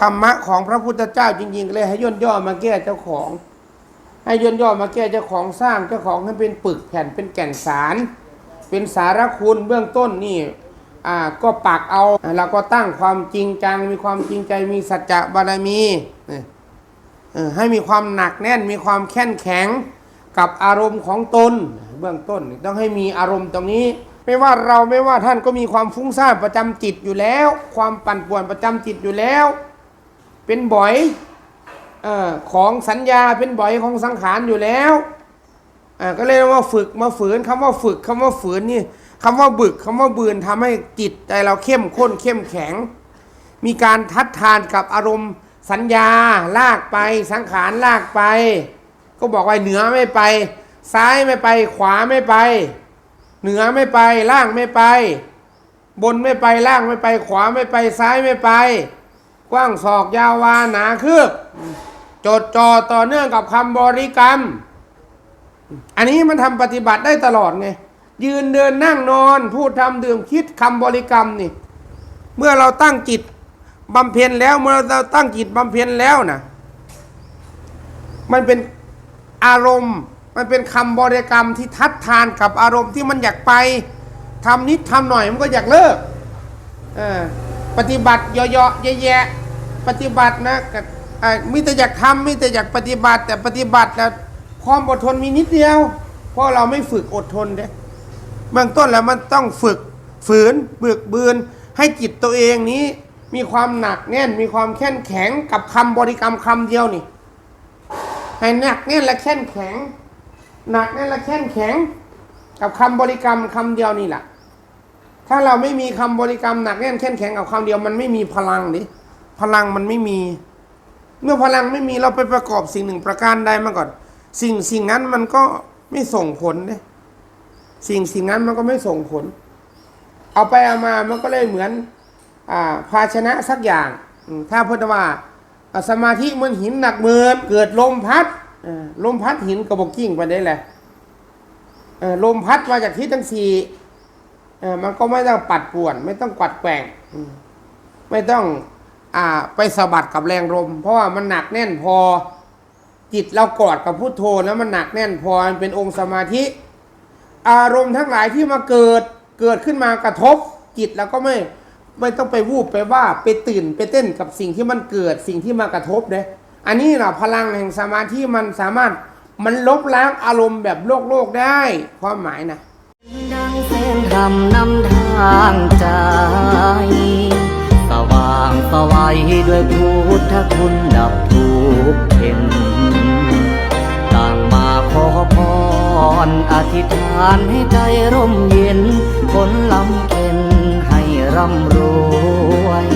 ธรรมะของพระพุทธเจ้าจริง ๆ เลยให้ย่นย่อมาแก้เจ้าของ ให้ย่นย่อมาแก้เจ้าของสร้างเจ้าของให้เป็นปึกแผ่นเป็นแก่นสาร เป็นสารคุณเบื้องต้นนี่อ่าก็ปักเอาเราก็ตั้งความจริงจัง มีความจริงใจมีสัจจะบารมีให้มีความหนักแน่นมีความแข็งแข็งกับอารมณ์ของตนเบื้องต้นต้องให้มีอารมณ์ตรงนี้ ไม่ว่าเราไม่ว่าท่านก็มีความฟุ้งซ่านประจำจิตอยู่แล้ว ความปั่นป่วนประจำจิตอยู่แล้ว เป็นบ่อยอของสัญญาเป็นบ่อยของสังขารอยู่แล้วก็เลยว่าฝึกมาฝืนคำว่าฝึกคำว่าฝืนนี่คำว่าบึกคำว่าบืนทำให้จิตใจเราเข้มข้นเข้มแข็ง มีการทัดทานกับอารมณ์สัญญาลากไปสังขารลากไป ก็บอกว่าเหนือไม่ไป ซ้ายไม่ไป ขวาไม่ไป เหนือไม่ไปล่างไม่ไป บนไม่ไปล่างไม่ไป ขวาไม่ไปซ้ายไม่ไป กว้างศอกยาววาหนาคืบจดจ่อต่อเนื่องกับคำบริกรรม อันนี้มันทำปฏิบัติได้ตลอดไงยืนเดินนั่งนอนพูดทำดื่มคิดคำบริกรรมนี่ เมื่อเราตั้งจิตบำเพ็ญแล้วเมื่อเราตั้งจิตบำเพ็ญแล้วนะมันเป็นอารมณ์มันเป็นคำบริกรรมที่ทัดทานกับอารมณ์ที่มันอยากไปทำนิดทำหน่อยมันก็อยากเลิก เออ ปฏิบัติเยอะๆแยะๆปฏิบัตินะกับมิแต่อยากทำมิแต่อยากปฏิบัติ แต่ปฏิบัติแล้วความอดทนมีนิดเดียว เพราะเราไม่ฝึกอดทนเด้เบื้องต้นแล้วมันต้องฝึกฝืนเบึกบืนให้จิตตัวเองนี้ มีความหนักแน่นมีความแข็งแข็งกับคำบริกรรมคำเดียวนี่ให้หนักแน่นและแข็งแข็ง หนักแน่นและแข็งแข็ง กับคำบริกรรมคำเดียวนี่แหละ ถ้าเราไม่มีคำบริกรรมหนักแน่นแข็งแข็งกับคำเดียวมันไม่มีพลังดิพลังมันไม่มี เมื่อพลังไม่มีเราไปประกอบสิ่งหนึ่งประการใดมาก่อน สิ่งสิ่งนั้นมันก็ไม่ส่งผลเด้สิ่งสิ่งนั้นมันก็ไม่ส่งผล เอาไปเอามามันก็เลยเหมือนอ่าภาชนะสักอย่าง ถ้าพุทธว่าสมาธิเหมันหินหนักเมือนเกิดลมพัดลมพัดหินกระบอกกิ้งไปได้แหละลมพัดมาจากทิศทั้งสี่ มันก็ไม่ต้องปัดป่วน ไม่ต้องกวัดแกว่งไม่ต้องอ่าไปสะบัดกับแรงลม เพราะว่ามันหนักแน่นพอ จิตเรากอดกับพุทโธแล้วมันหนักแน่นพอมันเป็นองค์สมาธิ อารมณ์ทั้งหลายที่มาเกิดเกิดขึ้นมากระทบ จิตแล้วก็ไม่ไม่ต้องไปวูบไปว่าไปตื่นไปเต้นกับสิ่งที่มันเกิดสิ่งที่มากระทบเด้อันนี้นะพลังแห่งสมาธิมันสามารถมันลบล้างอารมณ์แบบโลกโลกได้ความหมายนะ แสงรำนำทางใจ สว่างสวัยด้วยพุทธคุณดับทุกข์เข็นต่างมาขอพรอธิษฐานให้ใจร่มเย็นผลลำเข็นให้ร่ำรวย